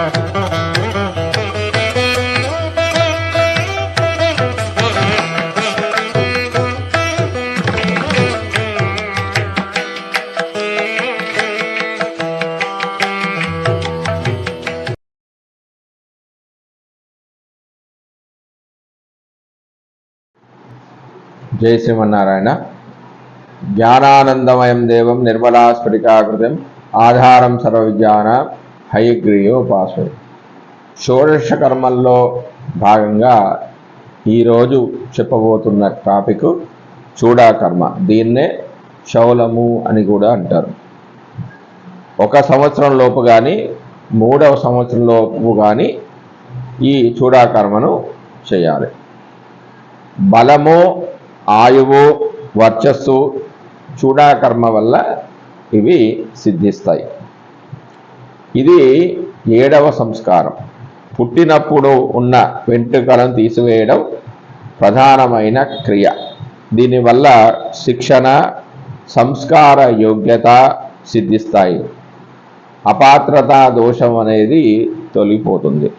జై శ్రీమన్నారాయణ. జ్ఞానానందమయం దేవం నిర్మలా స్ఫటికాకృతం. ఆధారం సర్వవిజ్ఞాన. హయగ్రీయోపాసన షోడశ కర్మల్లో భాగంగా ఈరోజు చెప్పబోతున్న టాపిక్ చూడాకర్మ. దీన్నే శౌలము అని కూడా అంటారు. ఒక సంవత్సరం లోపు కానీ మూడవ సంవత్సరం లోపు కానీ ఈ చూడాకర్మను చేయాలి. బలము ఆయువు వర్చస్సు చూడాకర్మ వల్ల ఇవి సిద్ధిస్తాయి. ఇది ఏడవ సంస్కారం. పుట్టినప్పుడు ఉన్న వెంట్రుకలను తీసివేయడం ప్రధానమైన క్రియ. దీనివల్ల శిక్షణ సంస్కార యోగ్యత సిద్ధిస్తాయి. అపాత్రతా దోషం అనేది తొలగిపోతుంది.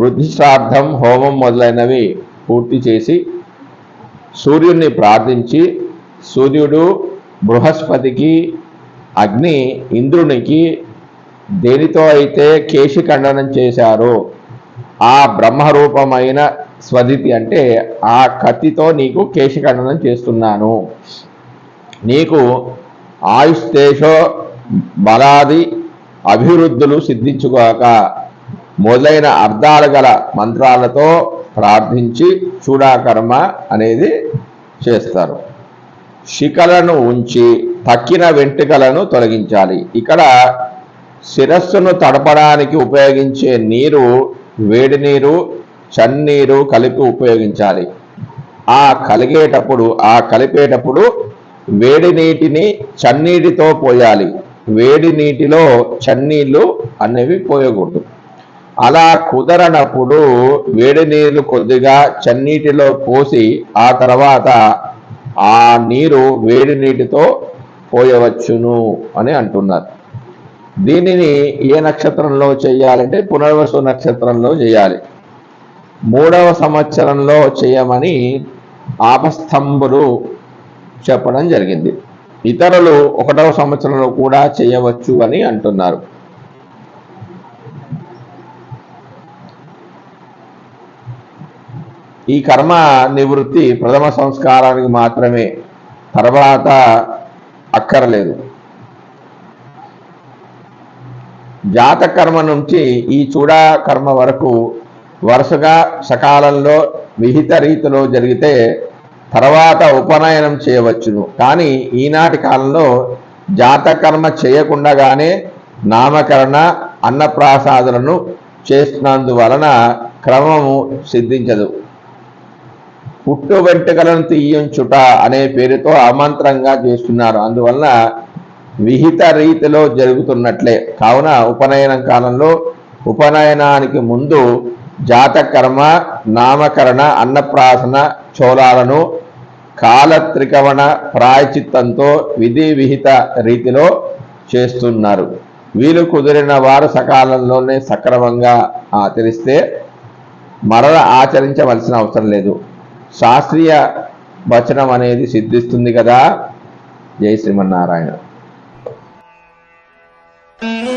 వృద్ధిశ్రార్థం హోమం మొదలైనవి పూర్తి చేసి సూర్యుడిని ప్రార్థించి సూర్యుడు బృహస్పతికి అగ్ని ఇంద్రునికి దేనితో అయితే కేశి ఖండనం చేశారో ఆ బ్రహ్మరూపమైన స్వదితి అంటే ఆ కత్తితో నీకు కేశిఖండనం చేస్తున్నాను. నీకు ఆయుస్తేషో బలాది అభివృద్ధులు సిద్ధించుగాక మొదలైన అర్థాలు గల మంత్రాలతో ప్రార్థించి చూడాకర్మ అనేది చేస్తారు. శిఖలను ఉంచి తక్కిన వెంట్రుకలను తొలగించాలి. ఇక్కడ శిరస్సును తడపడానికి ఉపయోగించే నీరు వేడి నీరు చన్నీరు కలిపి ఉపయోగించాలి. ఆ కలిగేటప్పుడు ఆ కలిపేటప్పుడు వేడి నీటిని చన్నీటితో పోయాలి. వేడి నీటిలో చన్నీళ్ళు అనేవి పోయకూడదు. అలా కుదరనప్పుడు వేడి నీళ్ళు కొద్దిగా చన్నీటిలో పోసి ఆ తర్వాత ఆ నీరు వేడి నీటితో పోయవచ్చును అని అంటున్నారు. దీనిని ఏ నక్షత్రంలో చేయాలంటే పునర్వసు నక్షత్రంలో చేయాలి. మూడవ సంవత్సరంలో చేయమని ఆపస్తంభులు చెప్పడం జరిగింది. ఇతరులు ఒకటవ సంవత్సరంలో కూడా చేయవచ్చు అని అంటున్నారు. ఈ కర్మ నివృత్తి ప్రథమ సంస్కారానికి మాత్రమే తర్వాత అక్కర్లేదు. జాత కర్మ నుంచి ఈ చూడా కర్మ వరకు వరుసగా సకాలంలో విహిత రీతిలో జరిగితే తర్వాత ఉపనయనం చేయవచ్చును. కానీ ఈనాటి కాలంలో జాతకర్మ చేయకుండానే నామకరణ అన్నప్రాసాదులను చేస్తున్నందువలన క్రమము సిద్ధించదు. పుట్టు వెంట్రుకలను తీయించుట అనే పేరుతో అమంత్రంగా చేస్తున్నారు. అందువలన విహిత రీతిలో జరుగుతున్నట్లే. కావున ఉపనయనం కాలంలో ఉపనయనానికి ముందు జాతకర్మ నామకరణ అన్నప్రాసన చోళాలను కాలత్రికవణ ప్రాయచిత్తంతో విధి విహిత రీతిలో చేస్తున్నారు. వీలు కుదిరిన వారు సకాలంలోనే సక్రమంగా ఆచరిస్తే మరల ఆచరించవలసిన అవసరం లేదు. శాస్త్రీయ వచనం అనేది సిద్ధిస్తుంది కదా? జై శ్రీమన్నారాయణ. Mm-hmm.